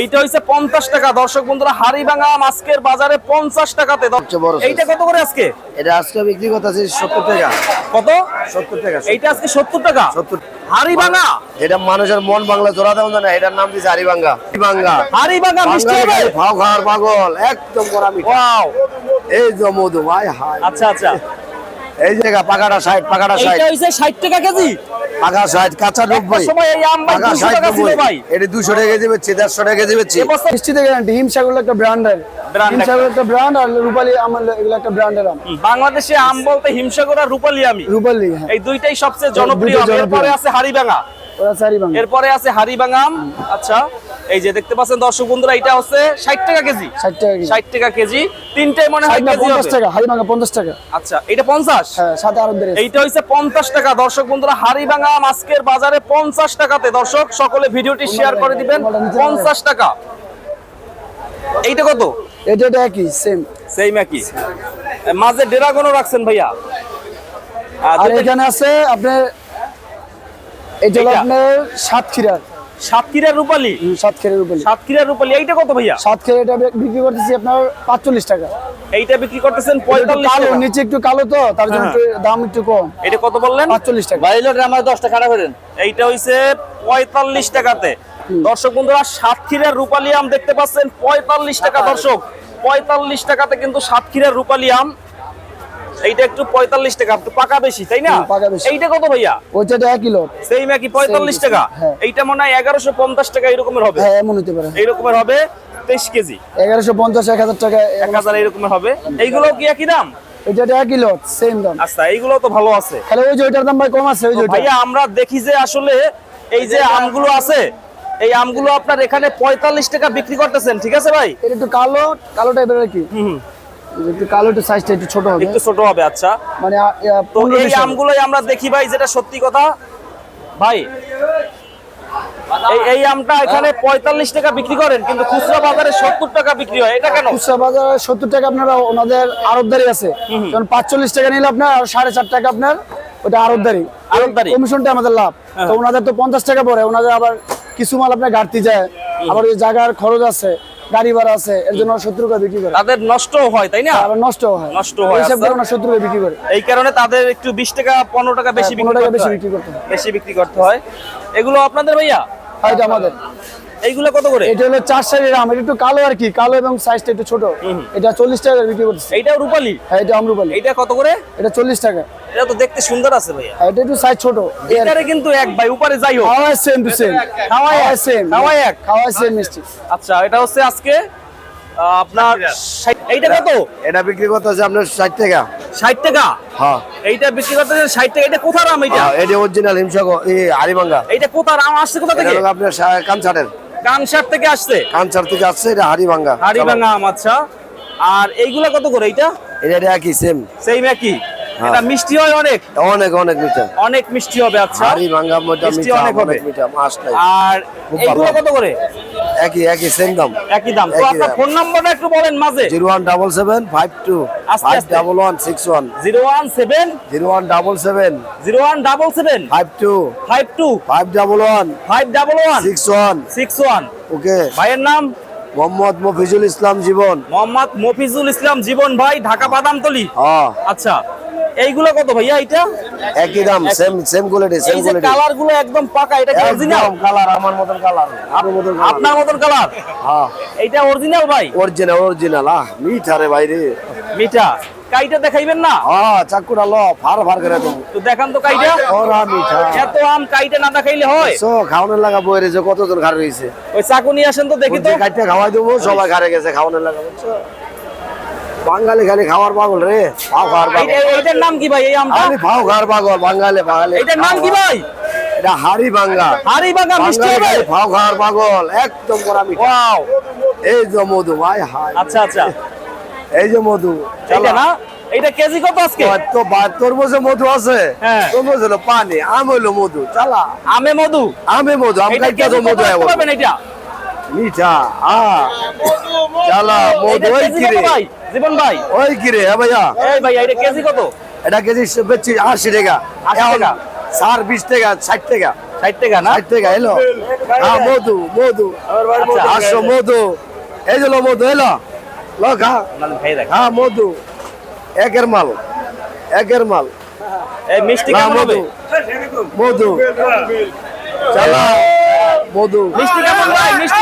এইটা হইছে পঞ্চাশ টাকা। দর্শক বন্ধুরা হাড়ি আজকের বাজারে পঞ্চাশ টাকাতে। এইটা কত করে আজকে? এটা আজকে বিক্রি করতেছি সত্তর টাকা। কত? সত্তর টাকা। এইটা আজকে সত্তর টাকা? সত্তর হাড়ি এটা মানুষের মন বাংলা জোড়া দেওয়া না এটার নাম দিয়েছে হারিবাঙ্গা হারিবাঙ্গা হাড়ি মিষ্টি হবে? ভাও খাওয়ার পাগল একদম মিঠা। ওয়াও। এই মধু ভাই হাই আচ্ছা আচ্ছা। এই যে পাকাটা ষাট পাকাটা ষাট এইটা হইছে ষাট টাকা কেজি। পাকা ষাট কাঁচা নব্বই। সময় এই আম ভাই পাকা 200 ষাট টাকা ছিল নব্বই। ভাই। এটা দুশো টাকা কেজি বেচছি দেড়শো টাকা কেজি বেচছি। এবছর মিষ্টিতে গ্যারান্টি হিমসাগর একটা Brand হিমসাগর একটা। ব্র্যান্ড আর রূপালী আমার এগুলো একটা ব্র্যান্ডের আম। বাংলাদেশে আম বলতে হিমসাগর আর রূপালী আমি। রূপালী হ্যাঁ। এই দুইটাই সবচেয়ে জনপ্রিয় এরপরে আছে হাড়ি ভাঙা ওরা সারি এরপরে আছে হাড়ি ভাঙা আম। আচ্ছা। এই যে দেখতে পাচ্ছেন দর্শক বন্ধুরা এটা হচ্ছে ষাট টাকা কেজি। ষাট টাকা কেজি। ষাট টাকা কেজি। তিনটাই মনে হয় কেজি পঞ্চাশ। টাকা হারি ভাঙা পঞ্চাশ টাকা। আচ্ছা এটা পঞ্চাশ? হ্যাঁ সাথে আরও এইটা হচ্ছে পঞ্চাশ টাকা। দর্শক বন্ধুরা হাড়ি ভাঙা আজকের বাজারে পঞ্চাশ টাকাতে। দর্শক সকলে ভিডিওটি শেয়ার করে দিবেন। পঞ্চাশ টাকা। এইটা কত? এটা একই সেম সেই একই। মাঝে ড্রাগনও রাখছেন ভাইয়া। আর এখানে আছে আপনার এটা? আপনার সাতক্ষীরার সাতক্ষীরার রূপালী? হুম, সাতক্ষীরার রূপালী। সাতক্ষীরার রূপালী। এইটা কত ভাইয়া? সাতক্ষীরা এটা বিক্রি করতেছি আপনার পাঁচচল্লিশ টাকা। এইটা বিক্রি করতেছেন পঁয়তাল্লিশ কালো নিচে একটু কালো তো তার জন্য হ্যাঁ। একটু দাম একটু কম। এটা কত বললেন? পাঁচচল্লিশ টাকা। আমার দশটা খারাপ করেন। এইটা হইছে পঁয়তাল্লিশ টাকাতে। দর্শক বন্ধুরা সাতক্ষীরার রূপালী আম দেখতে পাচ্ছেন। পঁয়তাল্লিশ টাকা দর্শক পঁয়তাল্লিশ টাকাতে কিন্তু সাতক্ষীরার রূপালী আম এইটা একটু পঁয়তাল্লিশ টাকা একটু পাকা বেশি তাই না। এইটা কত ভাইয়া? ওইটা পঁয়তাল্লিশ টাকা? হ্যাঁ। এইটা মনে হয় এগারোশো পঞ্চাশ টাকা এরকমের হবে। হ্যাঁ এমন হতে পারে। এইরকমের হবে তেইশ কেজি। এগারোশো পঞ্চাশ এক হাজার টাকা এক হাজার এরকমের হবে। এইগুলো কি একই দাম? এটা এটা একই সেম দাম। আচ্ছা এইগুলো তো ভালো আছে। তাহলে ওই যে ওইটার দাম ভাই কম আছে ওই যে ভাইয়া আমরা দেখি যে আসলে এই যে আমগুলো আছে এই আমগুলো আপনার এখানে পঁয়তাল্লিশ টাকা বিক্রি করতেছেন ঠিক আছে ভাই? এটা একটু কালো কালো টাইপের আর কি। হুম। একটু সাইজটা একটু ছোট হবে। একটু ছোট হবে আচ্ছা। মানে তো এই আমগুলোই আমরা দেখি ভাই যেটা সত্যি কথা। ভাই এই এই আমটা এখানে পঁয়তাল্লিশ টাকা বিক্রি করেন কিন্তু খুচরা বাজারে সত্তর টাকা বিক্রি হয়। এটা কেন? খুচরা বাজারে সত্তর টাকা আপনারা ওনাদের আরবদারি আছে। টাকা নিলে আপনার আর সাড়ে চার টাকা আপনার ওটা আরবদারি। আড়তদারি। কমিশনটা আমাদের লাভ। তো ওনাদের তো পঞ্চাশ টাকা পড়ে ওনাদের আবার কিছু মাল আপনার ঘাটতি যায়। আবার ওই জায়গার খরচ আছে। গাড়ি ভাড়া আছে এর জন্য সত্তর টাকা বিক্রি করে। তাদের নষ্ট হয় তাই না? নষ্ট হয়। নষ্ট হয়, হিসাব আচ্ছা। করে ওনার সত্তর টাকা বিক্রি করে। এই কারণে তাদের একটু বিশ টাকা পনেরো টাকা বেশি হ্যাঁ, বিক্রি করতে বেশি হয়। বিক্রি করতে হয়। বেশি বিক্রি করতে হয়। এগুলো আপনাদের ভাইয়া? আর আমাদের। এইগুলো কত করে? এটা হলো চার সাইজের আম এটা একটু কালো আর কি কালো এবং সাইজটা একটু ছোট। এটা চল্লিশ টাকা বিক্রি করতেছে। এইটাও রূপালী? হ্যাঁ এটা আমরুপালি এইটা কত করে? এটা চল্লিশ টাকা। এটা তো দেখতে সুন্দর আছে ভাইয়া। আর এটা একটু সাইজ ছোট। এটারে কিন্তু এক ভাই উপরে যাই হোক। খাওয়া সেম টু সেম খাওয়াই এক, সেম খাওয়াই এক। খাওয়া সেম মিষ্টি। আচ্ছা এটা হচ্ছে আজকে আপনার ষাট- এইটা কত? এটা বিক্রি করতেছে আপনার ষাট টাকা। ষাট টাকা? হ্যাঁ। এইটা বিক্রি করতে ষাট টাকা। এটা কোথার আম এইটা? হ্যাঁ, এটা অরিজিনাল হিমসাগর এই হারিবাঙ্গা এইটা কোথার আম? আসছে কোথা এটা থেকে? আপনার কানসারের কানসার থেকে আসছে? কানসার থেকে আসছে এটা হাড়িভাঙ্গা। হাড়িভাঙ্গা আম আচ্ছা। আর এইগুলা কত করে এইটা এটা এটা একই সেম সেম একই? হ্যাঁ। এটা মিষ্টি হয় অনেক? অনেক অনেক মিঠা। অনেক মিষ্টি হবে আচ্ছা। হাড়িভাঙ্গা মোটা মিষ্টি অনেক হবে। মিঠা মাছ আর এইগুলো কত করে? একই একই সেম দাম। একই দাম। তো আপনার ফোন নাম্বারটা একটু বলেন মাঝে। Zero one double seven five two আস্তে ফাইভ আস্তে। Double one six one. Zero one seven zero one double seven zero one double seven five two five two five double one five double one six one. Six one. Okay. ভাইয়ের নাম? মোহাম্মদ মফিজুল ইসলাম জীবন। মোহাম্মদ মফিজুল ইসলাম জীবন ভাই ঢাকা বাদামতলি। হ্যাঁ। আচ্ছা এইগুলো কত ভাইয়া এটা? একই দাম same same quality same quality কালারগুলো একদম পাকা এটা কি অরিজিনাল কালার আমার মতন কালার আপনার মতন কালার আপনার মতন কালার হ্যাঁ। অরিজিনাল ভাই? অরিজিনাল অরিজিনাল আহ মিঠা রে ভাই রে। মিঠা। কাইটা দেখাইবেন না? হ্যাঁ চাকুটা ল ফার ফার করে দেবো। তো দেখান তো কাইটা। ওরা মিঠা। এত আম কাইটা না দেখাইলে হয়? সো খাওয়ানোর লাগা বই রয়েছে কতজন ঘাড় রয়েছে। ওই চাকু নিয়ে আসেন তো দেখি তো। কাটতে খাওয়াই দেবো সবাই ঘাড়ে গেছে খাওয়ানোর লাগা বুঝছ বাঙালি খালি খাওয়ার পাগল রে। ফাও খাওয়ার পাগল। নাম কি ভাই এই আমটা? খালি ফাও খাওয়ার পাগল বাঙালি বাঙালি। এইটার নাম কি ভাই? এটা হাড়ি ভাঙ্গা। হাড়ি বাগা মিষ্টি হবে? খালি খাওয়ার পাগল একদম করা ওয়াও। এই যে মধু ভাই হাই আচ্ছা আচ্ছা। এই যে মধু। এইটা না? এইটা কেজি কত আজকে? তো তরমুজে মধু আছে? হ্যাঁ। তরমুজ হলো পানি আম হলো মধু। চালা। আমে মধু? আমে মধু আম এটা খাইতে মধু এটা আ। চালা মধু ওই কিরে? ভাই? জীবন ভাই? ওই কিরে হ্যাঁ ভাইয়া? এই ভাই এটা কেজি কত? এটা কেজি বেচছি আশি টাকা। আশি টাকা। সার বিশ টাকা ষাট টাকা। ষাট টাকা না? ষাট টাকা এলো? হ্যাঁ মধু মধু। আচ্ছা, মধু। এই যে মধু এলো? হ্যাঁ মধু। একের মাল। একের মাল। এই মিষ্টি না, কেমন হবে? মধু। মধু চালা মধু। মিষ্টি কেমন ভাই? মিষ্টি